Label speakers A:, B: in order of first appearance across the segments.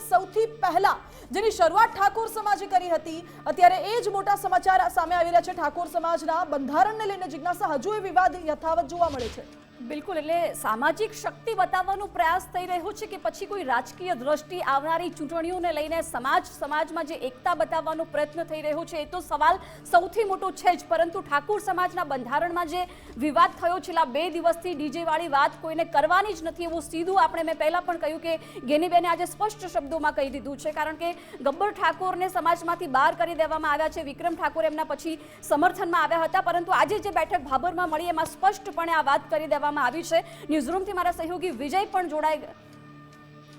A: સૌથી પહેલા જેની શરૂઆત ઠાકોર સમાજે કરી હતી, અત્યારે એ જ મોટા સમાચાર સામે આવી રહ્યા છે. ઠાકોર સમાજના બંધારણને લઈને જિજ્ઞાસા હજુ એ વિવાદ યથાવત જોવા મળે છે.
B: બિલકુલ, એટલે સામાજિક શક્તિ બતાવવાનો પ્રયાસ થઈ રહ્યો છે કે પછી કોઈ રાજકીય દ્રષ્ટિ આવનારી ચૂંટણીઓને લઈને સમાજ, સમાજમાં જે એકતા બતાવવાનો પ્રયત્ન થઈ રહ્યો છે, એ તો સવાલ સૌથી મોટો છે જ. પરંતુ ઠાકોર સમાજના બંધારણમાં જે વિવાદ થયો છેલ્લા બે દિવસથી ડીજેવાળી વાત કોઈને કરવાની જ નથી, એવું સીધું આપણે મેં પહેલા પણ કહ્યું કે ગેનીબેને આજે સ્પષ્ટ શબ્દોમાં કહી દીધું છે. કારણ કે ગબ્બર ઠાકોરને સમાજમાંથી બહાર કરી દેવામાં આવ્યા છે, વિક્રમ ઠાકોર એમના પછી સમર્થનમાં આવ્યા હતા. પરંતુ આજે જે બેઠક ભાભરમાં મળી, એમાં સ્પષ્ટપણે આ વાત કરી દેવામાં આવી છે. ન્યૂઝરૂમથી મારા સહયોગી વિજય પણ જોડાઈ તો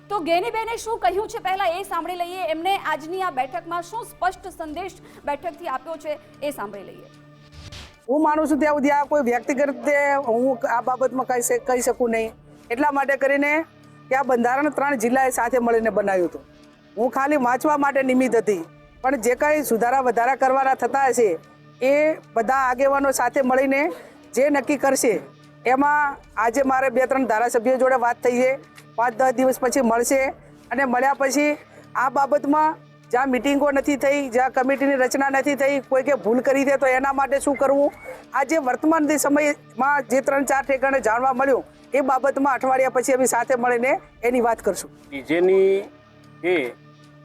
B: તો ગેનીબેને શું કહ્યું છે? પહેલા એ સાંભળી લઈએ. એમને આજની આ બેઠકમાં શું સ્પષ્ટ સંદેશ બેઠકથી આપ્યો છે એ સાંભળી લઈએ.
C: હું માનું છું ત્યાં સુધી આ કોઈ વ્યક્તિગત રીતે હું આ બાબતમાં કહી કહી શકું નહીં. એટલા માટે કરીને કે આ બંધારણ ત્રણ જિલ્લાએ સાથે મળીને બનાવ્યું હતું. હું ખાલી વાંચવા માટે નિમિત્ત હતી. પણ જે કંઈ સુધારા વધારા કરવાના થતા હશે, એ બધા આગેવાનો સાથે મળીને જે નક્કી કરશે એમાં આજે મારે બે ત્રણ ધારાસભ્યો જોડે વાત થઈ છે. પાંચ દસ દિવસ પછી મળશે અને મળ્યા પછી આ બાબતમાં જ્યાં મિટિંગો નથી થઈ, જ્યાં કમિટીની રચના નથી થઈ, કોઈ કે ભૂલ કરી છે તો એના માટે શું કરવું? આજે વર્તમાન સમયમાં જે ત્રણ ચાર ઠેકાણે જાણવા મળ્યું, એ બાબતમાં અઠવાડિયા પછી અમે સાથે મળીને એની વાત કરશું.
D: ડીજેની જે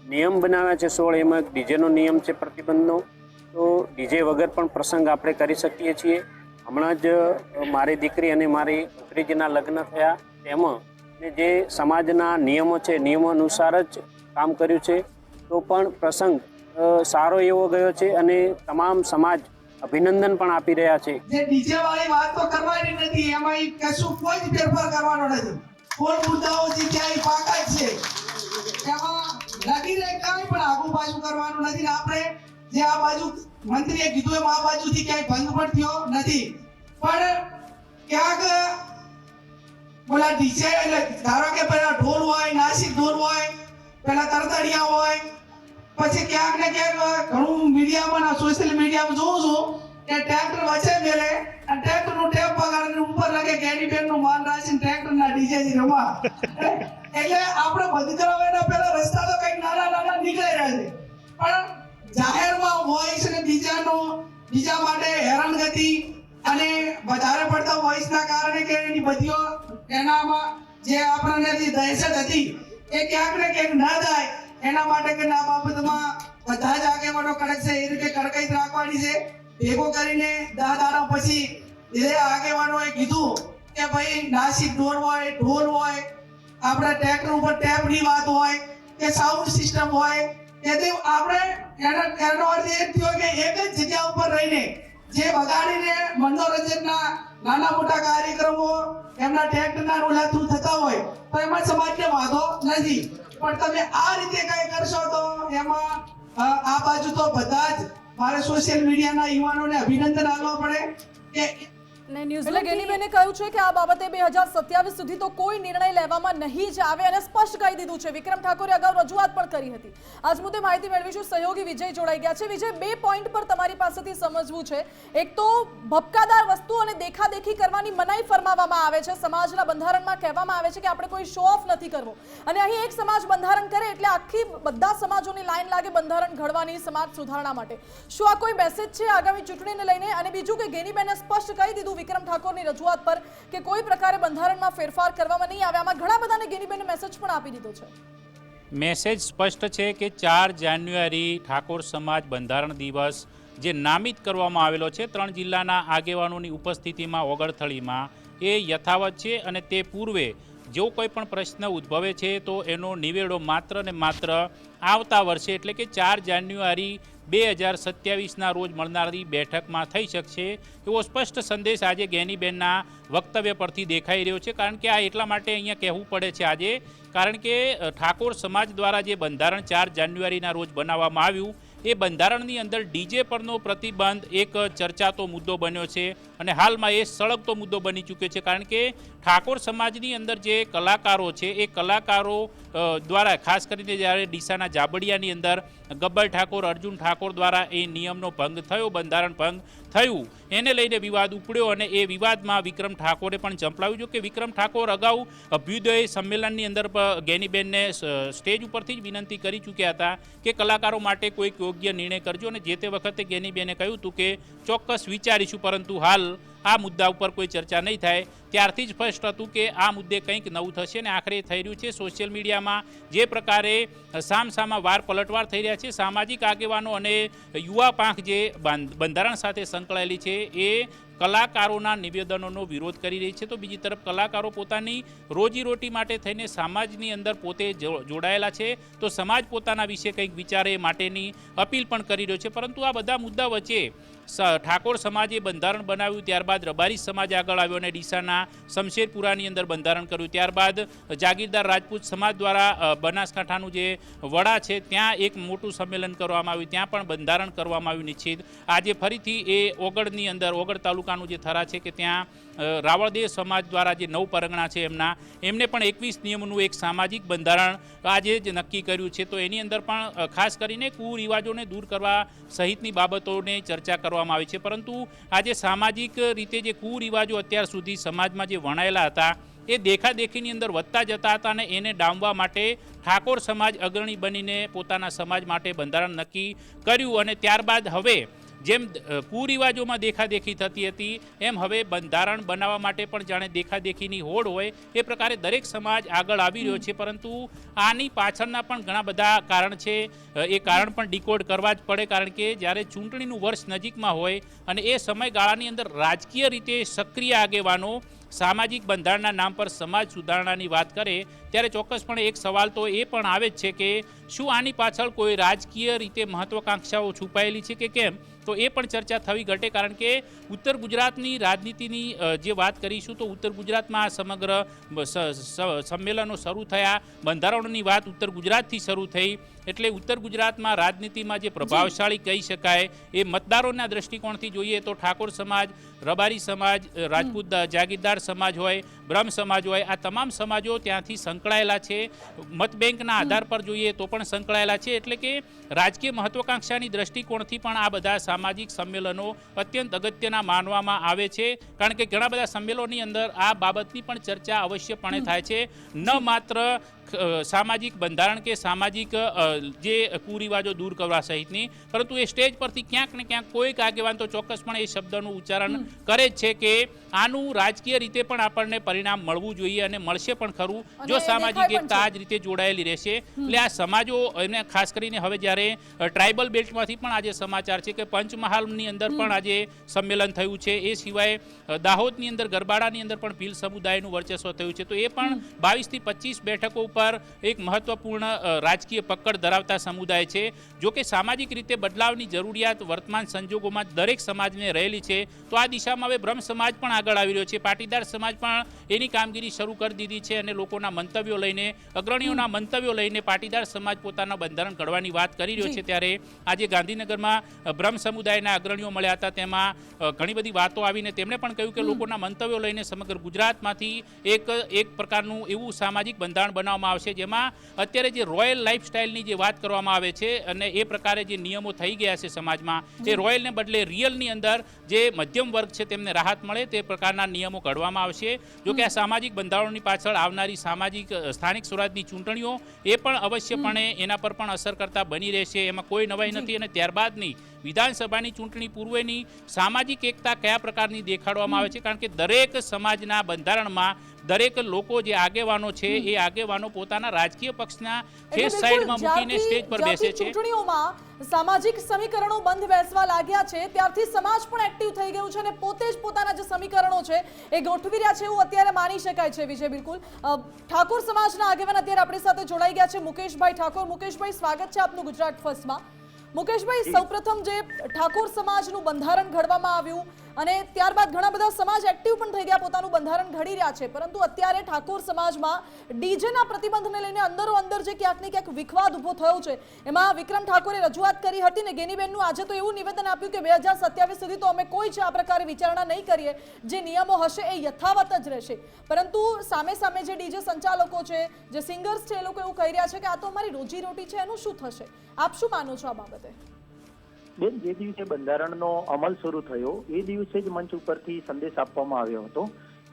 D: નિયમ બનાવ્યા છે સોળ, એમાં ડીજેનો નિયમ છે પ્રતિબંધનો. તો ડીજે વગર પણ પ્રસંગ આપણે કરી શકીએ છીએ. હમણાં જ મારી દીકરી અને મારી દીકરીજીના લગ્ન થયા. તેમાં જે સમાજના નિયમો છે, નિયમો અનુસાર જ કામ કર્યું છે, તો પણ પ્રસંગ સારો એવો ગયો છે અને તમામ સમાજ અભિનંદન પણ આપી રહ્યા છે.
E: જે ડીજે વાળી વાત તો કરવાની નથી એમાં કશું કોઈ જ ફેરફાર કરવાનો નથી. કોઈ મુદ્દાઓ જે ક્યાંય પાકા છે, એમાં લગી રહે કાંઈ પણ આગુ બાજુ કરવાનું નથી. આપણે જે આ બાજુ મંત્રીએ કીધું એમ, આ બાજુથી ક્યાંય ભંગ પણ થયો નથી. પણ ક્યાંક બોલા ડીજે એટલે ધારો કે પેલા ઢોલ હોય, નાસિક ઢોલ હોય, પેલા તરતડિયા હોય, પછી ક્યાંક ને ક્યાંક ઘણું મીડિયામાં સોશિયલ મીડિયામાં જોઉં છું કે ટ્રેક્ટર વચ્ચે મેલે અને ટ્રેક્ટરનું ટેપ પગાડીને ઉપર લાગે કેડી બેનનું માન રાખીને ટ્રેક્ટર ના ડીજે થી રમા. એટલે આપણે બંધ કરાવવાના પેલા રસ્તા તો કઈ નાના નાના નીકળી રહ્યા છે. પણ જાહેરમાં વોઇસ ને બીજાનો, બીજા માટે હેરાનગતિ અને વધારે પડતા વોઇસ ના કારણે કે એની બધીઓ એનામાં જે આપણને જે દહેશત હતી, એ ક્યાંક ને ક્યાંક ના જાય એના માટે કે ના બાબતમાં બધા જ આગેવાનો કડક છે, એ રીતે કડકાઈ રાખવાની છે. ભેગો કરીને દહ દાડા પછી એ આગેવાનોએ કીધું કે ભાઈ, નાસિક ઢોર હોય, ઢોલ હોય, આપણા ટ્રેક્ટર ઉપર ટેપની વાત હોય, કે સાઉન્ડ સિસ્ટમ હોય તેથી આપણે એનો એનો અર્થ એ થયો કે એક જ જગ્યા ઉપર રહીને જે વગાડીને મનોરંજનના નાના મોટા કાર્યક્રમો એમના ટેક્ટના રૂલાથું થતા હોય તો એમાં સમાજને વાંધો નથી. પણ તમે આ રીતે કઈ કરશો તો એમાં આ બાજુ તો બધા જ મારે સોશિયલ મીડિયાના યુવાનોને અભિનંદન આપવા પડે કે
B: ને
A: એટલે ગેનીબેને કહ્યું છે કે આ બાબતે બે હજાર સત્યાવીસ સુધી તો કોઈ નિર્ણય લેવામાં નહીં જ આવે અને સ્પષ્ટ કહી દીધું છે. વિક્રમ ઠાકોરે અગાઉ રજૂઆત પણ કરી હતી. આજ મુદ્દે માહિતી મેળવીશું. સહયોગી વિજય જોડાઈ ગયા છે. વિજય બે પોઈન્ટ પર તમારી પાસેથી સમજવું છે. એક તો ભપકાદાર વસ્તુ અને દેખાદેખી કરવાની મનાઈ ફરમાવવામાં આવે છે. સમાજના બંધારણમાં કહેવામાં આવે છે કે આપણે કોઈ શો ઓફ નથી કરવો. અને અહીં એક સમાજ બંધારણ કરે એટલે આખી બધા સમાજોની લાઈન લાગે બંધારણ ઘડવાની સમાજ સુધારણા માટે. શું આ કોઈ મેસેજ છે આગામી ચૂંટણીને લઈને? અને બીજું કે ગેનીબેને સ્પષ્ટ કહી દીધું વિક્રમ ઠાકોરની રજૂઆત પર કે કોઈ પ્રકારે બંધારણમાં ફેરફાર કરવામાં નહીં આવે. આમાં ઘણા બધાને ગેનીબેને મેસેજ પણ આપી દીધો છે.
F: મેસેજ સ્પષ્ટ છે કે ચાર જાન્યુઆરી ઠાકોર સમાજ બંધારણ દિવસ જે નામિત કરવામાં આવેલો છે, ત્રણ જિલ્લાના આગેવાનોની ઉપસ્થિતિમાં ઓગળથળીમાં એ યથાવત છે અને તે પૂર્વે જો કોઈ પણ પ્રશ્ન ઉદ્ભવે છે તો એનો નિવેડો માત્ર ને માત્ર આવતા વર્ષે, એટલે કે ચાર જાન્યુઆરી બે હજાર સત્યાવીસના રોજ મળનારી બેઠકમાં થઈ શકશે એવો સ્પષ્ટ સંદેશ આજે ગેનીબેનના વક્તવ્ય પરથી દેખાઈ રહ્યો છે. કારણ કે આ એટલા માટે અહીંયા કહેવું પડે છે આજે. કારણ કે ઠાકોર સમાજ દ્વારા જે બંધારણ ચાર જાન્યુઆરીના રોજ બનાવવામાં આવ્યું એ બંધારણની અંદર ડીજે પરનો પ્રતિબંધ એક ચર્ચાતો મુદ્દો બન્યો છે અને હાલમાં એ સળગતો મુદ્દો બની ચૂક્યો છે કારણ કે ઠાકોર સમાજની અંદર જે કલાકારો છે, એ કલાકારો દ્વારા ખાસ કરીને જ્યારે ડીસાના જાબડિયાની અંદર ગબ્બર ઠાકોર, અર્જુન ઠાકોર દ્વારા એ નિયમનો ભંગ થયો, બંધારણ ભંગ થયું, એને લઈને વિવાદ ઉપડ્યો અને એ વિવાદમાં વિક્રમ ઠાકોરે પણ ઝંપલાવ્યું જો કે વિક્રમ ઠાકોર અગાઉ અભ્યુદય સંમેલનની અંદર ગેનીબેનને સ્ટેજ ઉપરથી જ વિનંતી કરી ચૂક્યા હતા કે કલાકારો માટે કોઈક યોગ્ય નિર્ણય કરજો અને જે તે વખતે ગેનીબેને કહ્યું હતું કે ચોક્કસ વિચારીશું, પરંતુ હાલ આ મુદ્દા ઉપર કોઈ ચર્ચા નહીં થાય. ત્યારથી જ સ્પષ્ટ હતું કે આ મુદ્દે કંઈક નવું થશે ને આખરે થઈ રહ્યું છે સોશિયલ મીડિયામાં. જે પ્રકારે સામસામા વાર પલટવાર થઈ રહ્યા છે. સામાજિક આગેવાનો અને યુવા પાંખ જે બાંધ- બંધારણ સાથે સંકળાયેલી છે એ કલાકારોના નિવેદનોનો વિરોધ કરી રહી છે. તો બીજી તરફ કલાકારો પોતાની રોજીરોટી માટે થઈને સમાજની અંદર પોતે જોડાયેલા છે. તો સમાજ પોતાના વિશે કંઈક વિચારે માટેની અપીલ પણ કરી રહ્યો છે. પરંતુ આ બધા મુદ્દા વચ્ચે ઠાકોર સમાજે બંધારણ બનાવ્યું, ત્યારબાદ રબારી સમાજ આગળ આવ્યો અને ડીસાના શમશેરપુરાની અંદર બંધારણ કર્યું. ત્યારબાદ જાગીરદાર રાજપૂત સમાજ દ્વારા બનાસકાંઠાનું જે વડા છે, ત્યાં એક મોટું સંમેલન કરવામાં આવ્યું. ત્યાં પણ બંધારણ કરવામાં આવ્યું નિશ્ચિત. આજે ફરીથી એ ઓગળની અંદર, ઓગળ તાલુકાનું જે થરા છે કે ત્યાં રાવળદેવ સમાજ દ્વારા જે નવ પરગણા છે એમના, એમને પણ એકવીસ નિયમનું એક સામાજિક બંધારણ આજે જ નક્કી કર્યું છે. તો એની અંદર પણ ખાસ કરીને કુરિવાજોને દૂર કરવા સહિતની બાબતોને ચર્ચા કરવામાં આવી છે. પરંતુ આજે સામાજિક રીતે જે કુરિવાજો અત્યાર સુધી સમાજમાં જે વણાયેલા હતા, એ દેખાદેખીની અંદર વધતા જતા હતા અને એને ડામવા માટે ઠાકોર સમાજ અગ્રણી બનીને પોતાના સમાજ માટે બંધારણ નક્કી કર્યું અને ત્યારબાદ હવે જેમ કુરિવાજોમાં દેખાદેખી થતી હતી, એમ હવે બંધારણ બનાવવા માટે પણ જાણે દેખાદેખીની હોડ હોય એ પ્રકારે દરેક સમાજ આગળ આવી રહ્યો છે. પરંતુ આની પાછળના પણ ઘણા બધા કારણ છે. એ કારણ પણ ડિકોડ કરવા જ પડે, કારણ કે જ્યારે ચૂંટણીનું વર્ષ નજીકમાં હોય અને એ સમયગાળાની અંદર રાજકીય રીતે સક્રિય આગેવાનો સામાજિક બંધારણના નામ પર સમાજ સુધારણાની વાત કરે ત્યારે ચોક્કસપણે એક સવાલ તો એ પણ આવે જ છે કે શું આની પાછળ કોઈ રાજકીય રીતે મહત્વાકાંક્ષાઓ છુપાયેલી છે કે કેમ? તો એ પણ ચર્ચા થવી ઘટે કારણ કે ઉત્તર ગુજરાતની રાજનીતિની જે વાત કરીશું તો ઉત્તર ગુજરાતમાં આ સમગ્ર સંમેલનો શરૂ થયા બંધારણોની વાત ઉત્તર ગુજરાતથી શરૂ થઈ એટલે ઉત્તર ગુજરાતમાં રાજનીતિમાં જે પ્રભાવશાળી કહી શકાય એ મતદારોના દ્રષ્ટિકોણથી જોઈએ તો ઠાકોર સમાજ રબારી સમાજ રાજપૂત જાગીરદાર સમાજ હોય બ્રહ્મ સમાજ હોય આ તમામ સમાજો ત્યાંથી સંકળાયેલા છે. મતબેંકના આધાર પર જોઈએ તો પણ સંકળાયેલા છે એટલે કે રાજકીય મહત્વાકાંક્ષાની દ્રષ્ટિકોણથી પણ આ બધા સામાજિક સંમેલનો અત્યંત અગત્યના માનવામાં આવે છે. કારણ કે ઘણા બધા સંમેલનોની અંદર આ બાબતની પણ ચર્ચા અવશ્યપણે થાય છે. ન માત્ર સામાજિક બંધારણ કે સામાજિક જે કુરિવાજો દૂર કરવા સહિતની પરંતુ એ સ્ટેજ પરથી ક્યાંક ને ક્યાંક કોઈક આગેવાન તો ચોક્કસપણે એ શબ્દનું ઉચ્ચારણ કરે જ છે કે આનું રાજકીય રીતે પણ આપણને પરિણામ મળવું જોઈએ અને મળશે પણ ખરું જો સામાજિક એકતા આ જ રીતે જોડાયેલી રહેશે. એટલે આ સમાજો એને ખાસ કરીને હવે જ્યારે ટ્રાઇબલ બેલ્ટમાંથી પણ આજે સમાચાર છે કે પંચમહાલની અંદર પણ આજે સંમેલન થયું છે. એ સિવાય દાહોદની અંદર ગરબાડાની અંદર પણ ભીલ સમુદાયનું વર્ચસ્વ થયું છે. તો એ પણ બાવીસથી પચીસ બેઠકો ઉપર એક મહત્વપૂર્ણ રાજકીય પકડ ધરાવતા સમુદાય છે. જો કે સામાજિક રીતે બદલાવની જરૂરિયાત વર્તમાન સંજોગોમાં દરેક સમાજને રહેલી છે તો આ દિશામાં હવે બ્રહ્મ સમાજ પણ આગળ આવી રહ્યો છે. પાટીદાર સમાજ પણ એની કામગીરી શરૂ કરી દીધી છે અને લોકોના મંતવ્યો લઈને અગ્રણીઓના મંતવ્યો લઈને પાટીદાર સમાજ પોતાના બંધારણ ઘડવાની વાત કરી રહ્યો છે. ત્યારે આજે ગાંધીનગરમાં બ્રહ્મ સમુદાયના અગ્રણીઓ મળ્યા હતા. તેમાં ઘણી બધી વાતો આવીને તેમણે પણ કહ્યું કે લોકોના મંતવ્યો લઈને સમગ્ર ગુજરાતમાંથી એક એક પ્રકારનું એવું સામાજિક બંધારણ બનાવવામાં આવશે જેમાં અત્યારે જે રોયલ લાઇફસ્ટાઇલની જે વાત કરવામાં આવે છે અને એ પ્રકારે જે નિયમો થઈ ગયા છે સમાજમાં એ રોયલને બદલે રિયલની અંદર જે મધ્યમ વર્ગ છે તેમને રાહત મળે તે પ્રકારના નિયમો ઘડવામાં આવશે. જો કે આ સામાજિક બંધારણોની પાછળ આવનારી સામાજિક સ્થાનિક સ્વરાજની ચૂંટણીઓ એ પણ અવશ્યપણે એના પર પણ અસર કરતા બની રહેશે. એમાં કોઈ નવાઈ નથી અને ત્યારબાદની વિધાનસભાની ચૂંટણી પૂર્વેની સામાજિક એકતા કયા પ્રકારની દેખાડવામાં આવે છે? કારણ કે દરેક સમાજના બંધારણમાં દરેક લોકો જે આગેવાનો છે એ આગેવાનો પોતાના રાજકીય પક્ષના ફેસ સાઈડમાં મૂકીને સ્ટેજ પર બેસે છે.
A: ચૂંટણીઓમાં સામાજિક સમીકરણો બંધ બેસવા લાગ્યા છે ત્યારથી સમાજ પણ એક્ટિવ થઈ ગયું છે અને પોતે જ પોતાના જે સમીકરણો છે એ ગોઠવી રહ્યા છે એવું અત્યારે માની શકાય છે વિજય બિલકુલ. ઠાકોર સમાજના આગેવાન અત્યારે આપણી સાથે જોડાઈ ગયા છે મુકેશભાઈ ઠાકોર. મુકેશભાઈ સ્વાગત છે આપનું ગુજરાત ફર્સ્ટમાં. મુકેશભાઈ સૌપ્રથમ જે ઠાકોર સમાજનું બંધારણ ઘડવામાં આવ્યું અને ત્યારબાદ ઘણા બધા સમાજ એક્ટિવ પણ થઈ ગયા, પોતાનું બંધારણ ઘડી રહ્યા છે. પરંતુ અત્યારે ઠાકોર સમાજમાં ડીજેના પ્રતિબંધને લઈને અંદરો અંદર જે ક્યાંક ને ક્યાંક વિખવાદ ઊભો થયો છે. એમાં વિક્રમ ઠાકોરે રજૂઆત કરી હતી ને ગેનીબેનનું આજે તો એવું નિવેદન આપ્યું કે બે હજાર સત્યાવીસ સુધી તો અમે કોઈ જ આ પ્રકારે વિચારણા નહીં કરીએ. જે નિયમો હશે એ યથાવત જ રહેશે. પરંતુ સામે સામે જે ડીજે સંચાલકો છે, જે સિંગર્સ છે એ લોકો એવું કહી રહ્યા છે કે આ તો અમારી રોજીરોટી છે, એનું શું થશે? આપ શું માનો છો આ બાબતે?
G: બેન જે દિવસે બંધારણનો અમલ શરૂ થયો. એ દિવસે જ મંચ ઉપરથી સંદેશ આપવામાં આવ્યો હતો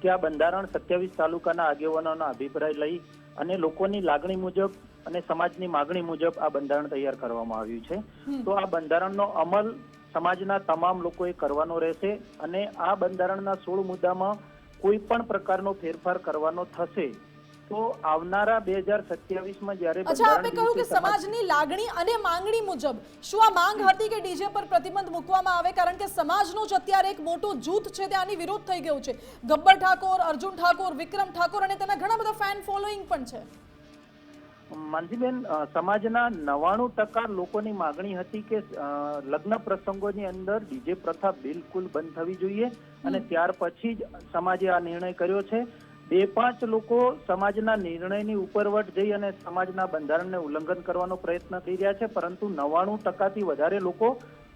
G: કે આ બંધારણ સત્યાવીસ તાલુકાના આગેવાનોના અભિપ્રાય લઈ અને લોકોની લાગણી મુજબ અને સમાજની માગણી મુજબ આ બંધારણ તૈયાર કરવામાં આવ્યું છે. તો આ બંધારણનો અમલ સમાજના તમામ લોકોએ કરવાનો રહેશે અને આ બંધારણના સોળ મુદ્દામાં કોઈ પણ પ્રકારનો ફેરફાર કરવાનો થશે તો આવનારા બે હજાર સત્યાવીસમાં જ્યારે
A: અચ્છા આપે કહ્યું કે સમાજની લાગણી અને માંગણી મુજબ શું આ માંગ હતી કે ડીજે પર પ્રતિબંધ મૂકવામાં આવે? કારણ કે સમાજનું જ અત્યારે એક મોટું જૂથ છે તે આની વિરોધ થઈ ગયું છે. ગબ્બર ઠાકોર અર્જુન ઠાકોર વિક્રમ ઠાકોર અને તેના ઘણા બધા ફેન ફોલોઈંગ પણ છે.
G: માનજીબેન સમાજના નવાણું ટકા લોકોની માગણી હતી કે લગ્ન પ્રસંગોની અંદર ડીજે પ્રથા બિલકુલ બંધ થવી જોઈએ અને ત્યાર પછી જ સમાજે આ નિર્ણય કર્યો છે. બે પાંચ લોકો સમાજના નિર્ણયની ઉપરવટ જઈ અને સમાજના બંધારણને ઉલ્લંઘન કરવાનો પ્રયત્ન કરી રહ્યા છે પરંતુ નવાણું ટકાથી વધારે લોકો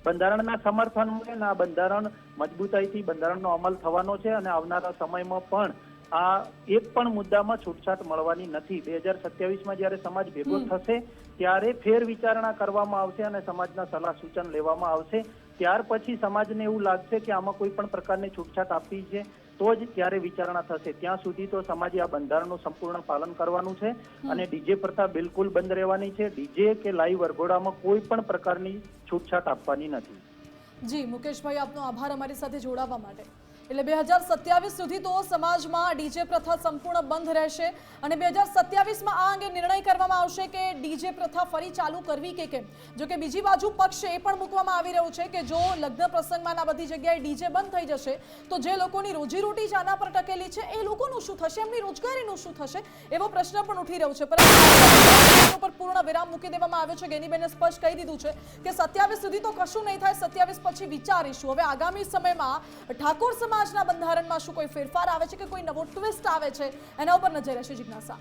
G: બંધારણના સમર્થનમાં આ બંધારણ મજબૂતાઈથી બંધારણનો અમલ થવાનો છે અને આવનારા સમયમાં પણ આ એક પણ મુદ્દામાં છૂટછાટ મળવાની નથી. બે હજાર સત્યાવીસમાં જ્યારે સમાજ ભેગો થશે ત્યારે ફેર વિચારણા કરવામાં આવશે અને સમાજના સલાહ સૂચન લેવામાં આવશે. ત્યાર પછી સમાજને એવું લાગશે કે આમાં કોઈ પણ પ્રકારની છૂટછાટ આપવી છે. તો જ ત્યારે વિચારણા થશે. ત્યાં સુધી તો સમાજે આ બંધારણનું સંપૂર્ણ પાલન કરવાનું છે અને ડીજે પ્રથા બિલકુલ બંધ રહેવાની છે. ડીજે કે લાઈવ વરઘોડામાં કોઈ પણ પ્રકારની છૂટછાટ આપવાની નથી.
A: જી મુકેશભાઈ આપનો આભાર અમારી સાથે જોડાવા માટે. એટલે બે હજાર સત્યાવીસ સુધી તો સમાજમાં ડીજે પ્રથા સંપૂર્ણ બંધ રહેશે અને બે હજાર સત્યાવીસમાં આ અંગે નિર્ણય કરવામાં આવશે કે ડીજે પ્રથા ફરી ચાલુ કરવી કે કેમ? જો કે બીજી બાજુ પક્ષ એ પણ મૂકવામાં આવી રહ્યું છે કે જો લગ્ન પ્રસંગમાં આ બધી જગ્યાએ ડીજે બંધ થઈ જશે, તો જે લોકોની રોજીરોટી જ આના પર ટકેલી છે, એ લોકોનું શું થશે? એમની રોજગારીનું શું થશે? એવો પ્રશ્ન પણ ઉઠી રહ્યો છે. પરંતુ પર પૂર્ણ વિરામ મૂકી દેવામાં આવ્યો છે. ગેનીબેને સ્પષ્ટ કહી દીધું છે કે સત્યાવીસ સુધી તો કશું નહીં થાય. સત્યાવીસ પછી વિચારીશું. હવે આગામી સમયમાં ઠાકોર સમાજના બંધારણમાં શું કોઈ ફેરફાર આવે છે કે કોઈ નવો ટ્વિસ્ટ આવે છે? એના ઉપર નજર રહેશે જિજ્ઞાસા.